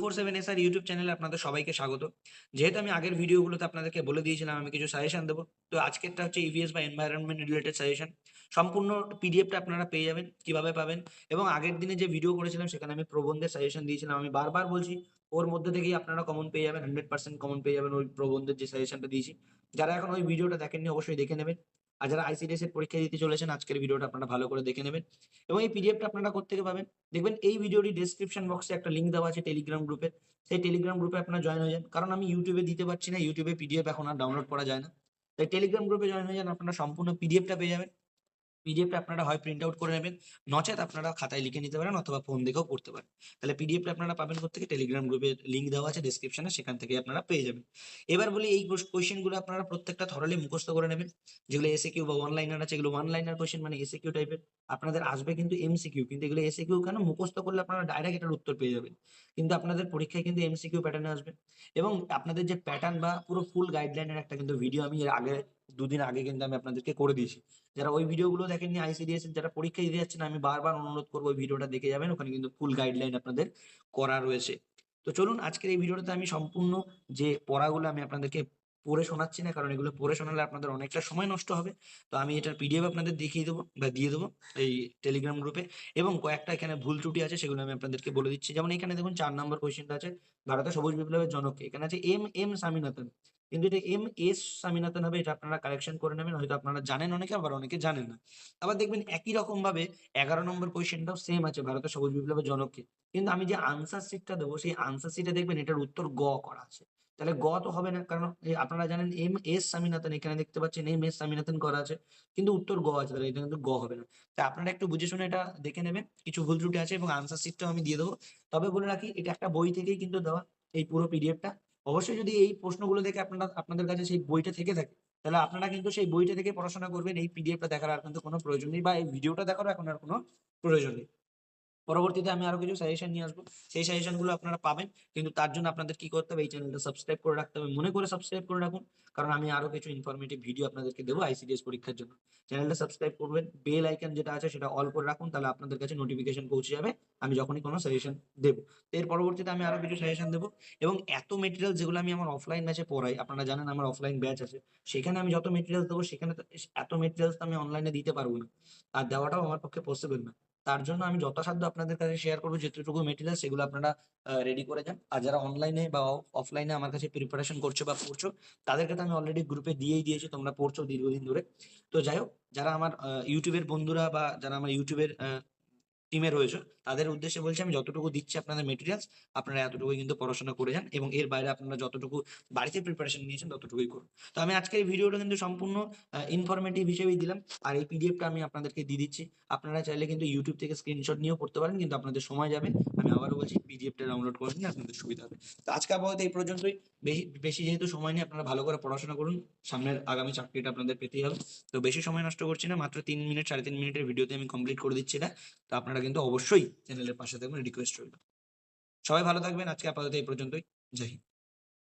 Four seven S R YouTube চ্যানেলে আপনাদের সবাইকে স্বাগত। যেহেতু আমি আগের ভিডিওগুলোতে আপনাদেরকে বলে দিয়েছিলাম, আমি কিছু সাজেশন দেবো। তো আজকেরটা হচ্ছে ইভিএস বা এনভায়রনমেন্ট রিলেটেড সাজেশন সম্পূর্ণ পিডিএফটা আপনারা পেয়ে যাবেন, কীভাবে পাবেন। এবং আগের দিনে যে ভিডিও করেছিলাম, সেখানে আমি প্রবন্ধের সাজেশন দিয়েছিলাম। আমি বারবার বলছি, ওর মধ্যে থেকেই আপনারা কমন পেয়ে যাবেন হান্ড্রেড পার্সেন্ট কমন পেয়ে যাবেন ওই প্রবন্ধের যে সাজেশনটা দিয়েছি। যারা এখন ওই ভিডিওটা দেখেননি, অবশ্যই দেখে নেবেন। আর যারা আইসিডিএস এর পরীক্ষা দিতে চলেছেন, আজকের ভিডিওটা আপনারা ভালো করে দেখে নেবেন। এবং এই পিডিএফটা আপনারা কোথেকে পাবেন? দেখবেন এই ভিডিওটি ডেসক্রিপশন বক্সে একটা লিঙ্ক দেওয়া আছে টেলিগ্রাম গ্রুপে সেই টেলিগ্রাম গ্রুপে আপনারা জয়েন হয়ে যান। কারণ আমি ইউটিউবে দিতে পারছি না ইউটিউবে পিডিএফ এখন আর ডাউনলোড করা যায় না। তাই টেলিগ্রাম গ্রুপে জয়েন হয়ে যান, আপনারা সম্পূর্ণ পিডিএফটা পেয়ে যাবেন। পিডিএফটা আপনারা হয় প্রিন্ট আউট করে নেবেন, নচেত আপনারা খাতায় লিখে নিতে পারেন অথবা ফোন দেখেও করতে পারেন। তাহলে পিডিএফটা আপনারা পাবেন থেকে টেলিগ্রাম গ্রুপের লিঙ্ক দেওয়া আছে ডিসক্রিপশনে সেখান থেকে আপনারা পেয়ে যাবেন। এবার বলি এই কোয়েশ্চেনগুলো আপনারা প্রত্যেকটা থরলে মুখস্থ করে নেবেন। যেগুলো এসে কিউ বা ওয়ান লাইনার আছে, এগুলো ওয়ান লাইনার কোয়েশ্চেন মানে এসে কিউ টাইপের আপনাদের আসবে কিন্তু এমসিকিউ কিন্তু এগুলো এসে কিউ কেন? মুখস্থ করলে আপনারা ডাইরেক্ট এটার উত্তর পেয়ে যাবেন। কিন্তু আপনাদের পরীক্ষায় কিন্তু এমসিকিউ প্যাটার্নে আসবে। এবং আপনাদের যে প্যাটার্ন বা পুরো ফুল গাইডলাইনের একটা কিন্তু ভিডিও আমি এর আগে, দুদিন আগে কিন্তু আমি আপনাদেরকে করে দিয়েছি। যারা ওই ভিডিওগুলো দেখেননি আইসিডিএস এর, যারা পরীক্ষা দিতে যাচ্ছেন, আমি বারবার অনুরোধ করব ওই ভিডিওটা দেখে যাবেন। ওখানে কিন্তু ফুল গাইডলাইন আপনাদের করা রয়েছে। তো চলুন, আজকের এই ভিডিওটাতে আমি সম্পূর্ণ যে পড়াগুলো আমি আপনাদেরকে পড়ে শোনাচ্ছি না, কারণ এগুলো পড়ে শোনালে আপনাদের অনেকটা সময় নষ্ট হবে। তো আমি এটার পিডিএফ আপনাদের দেখিয়ে দেবো বা দিয়ে দেবো এই টেলিগ্রাম গ্রুপে এবং কয়েকটা এখানে ভুল ত্রুটি আছে, সেগুলো আমি আপনাদেরকে বলে দিচ্ছি। যেমন এখানে দেখুন, চার নম্বর কোয়েশ্চেনটা আছে, ভারতের সবুজ বিপ্লবের জনক এখানে আছে এম এম স্বামীনাথন কিন্তু এটা এম এস স্বামীনাথন হবে এটা আপনারা কারেকশন করে নেবেন। হয়তো আপনারা জানেন অনেকে, আবার অনেকে জানেন না। আবার দেখবেন একই রকম ভাবে এগারো নম্বর কোয়েশ্চেনটাও সেম আছে, ভারতের সবুজ বিপ্লবের জনককে। কিন্তু আমি যে আনসার সিটটা দেবো, সেই আনসার শিটে দেখবেন এটার উত্তর গ করা আছে। তাহলে গ তো হবে না, কারণ আপনারা জানেন এম এস স্বামীনাথন এখানে দেখতে পাচ্ছেন এম এস স্বামীনাথন করা আছে। কিন্তু উত্তর গ আছে, তাহলে এটা কিন্তু গ হবে না। তাই আপনারা একটু বুঝে শুনে এটা দেখে নেবেন। কিছু ভুল ত্রুটি আছে এবং আনসার শিটটাও আমি দিয়ে দেবো। তবে বলে রাখি, এটা একটা বই থেকেই কিন্তু দেওয়া, এই পুরো পিডিএফটা অবশ্যই যদি এই প্রশ্নগুলো দেখে আপনারা, আপনাদের কাছে সেই বইটা থেকে থাকে, তাহলে আপনারা কিন্তু সেই বইটা থেকে পড়াশোনা করবেন, এই পিডিএফটা দেখার আর কিন্তু কোনো প্রয়োজন নেই বা এই ভিডিওটা দেখারও এখন আর কোনো প্রয়োজন নেই। পরবর্তীতে আমি আরও কিছু সাজেশন নিয়ে আসব। সেই সাজেশনগুলো আপনারা পাবেন। কিন্তু তার জন্য আপনাদের কি করতে হবে? এই চ্যানেলটা সাবস্ক্রাইব করে রাখতে হবে। মনে করে সাবস্ক্রাইব করে রাখুন। কারণ আমি আরও কিছু ইনফরমেটিভ ভিডিও আপনাদেরকে দেবো আইসিডিএস পরীক্ষার জন্য। চ্যানেলটা সাবস্ক্রাইব করবেন। বেল আইকন যেটা আছে, সেটা অল করে রাখুন। তাহলে আপনাদের কাছে নোটিফিকেশন পৌঁছে যাবে। আমি যখনই কোনো সাজেশন দেবো। এর পরবর্তীতে আমি আরও কিছু সাজেশন দেবো। এবং এত মেটেরিয়াল যেগুলো আমি আমার অফলাইন ব্যাচে পড়াই, আপনারা জানেন আমার অফলাইন ব্যাচ আছে। সেখানে আমি যত মেটেরিয়াল দেবো, সেখানে এত মেটেরিয়ালস আমি অনলাইনে দিতে পারব না। আর দেওয়াটাও আমার পক্ষে পসিবল না। তার জন্য আমি যথাসাধ্য আপনাদের কাছে শেয়ার করব, যেটুকু মেটেরিয়াল সেগুলো আপনারা রেডি করে যান। আর যারা অনলাইনে বা অফলাইনে আমার কাছে প্রিপারেশন করছ বা পড়ছো, তাদেরকে তো আমি অলরেডি গ্রুপে দিয়েই দিয়েছি, তোমরা পড়ছো দীর্ঘদিন ধরে। তো যাই হোক, যারা আমার ইউটিউবের বন্ধুরা বা যারা আমার ইউটিউবের টিমে রয়েছে। তাদের উদ্দেশ্যে বলছি, আমি যতটুকু দিচ্ছি আপনাদের মেটেরিয়ালস আপনারা এতটুকু কিন্তু পড়াশোনা করে যান এবং এর বাইরে আপনারা যতটুকু বাড়িতে প্রিপারেশন নিয়েছেন ততটুকুই করুন। তো আমি আজকের এই ভিডিওটা কিন্তু সম্পূর্ণ ইনফরমেটিভ হিসেবেই দিলাম। আর এই পিডিএফটা আমি আপনাদেরকে দিয়ে দিচ্ছি। আপনারা চাইলে কিন্তু ইউটিউব থেকে স্ক্রিনশট নিয়েও পড়তে পারেন, কিন্তু আপনাদের সময় যাবে। আমি আবারও বলছি পিডিএফটা ডাউনলোড করে নিন আপনাদের সুবিধা হবে। তো আজকে আপাতত এই পর্যন্তই। বেশি বেশি যেহেতু সময় নিয়ে আপনারা ভালো করে পড়াশোনা করুন। সামনের আগামী চাকরিটা আপনাদের পেতেই হবে। তো বেশি সময় নষ্ট করছি না, মাত্র তিন মিনিট সাড়ে তিন মিনিটের ভিডিওতে আমি কমপ্লিট করে দিচ্ছি এটা। তো আপনারা কিন্তু অবশ্যই চ্যানেলের পাশে থাকবেন রিকোয়েস্ট রইল। সবাই ভালো থাকবেন, আজকে আপাতত এই পর্যন্তই। জয় হিন্দ।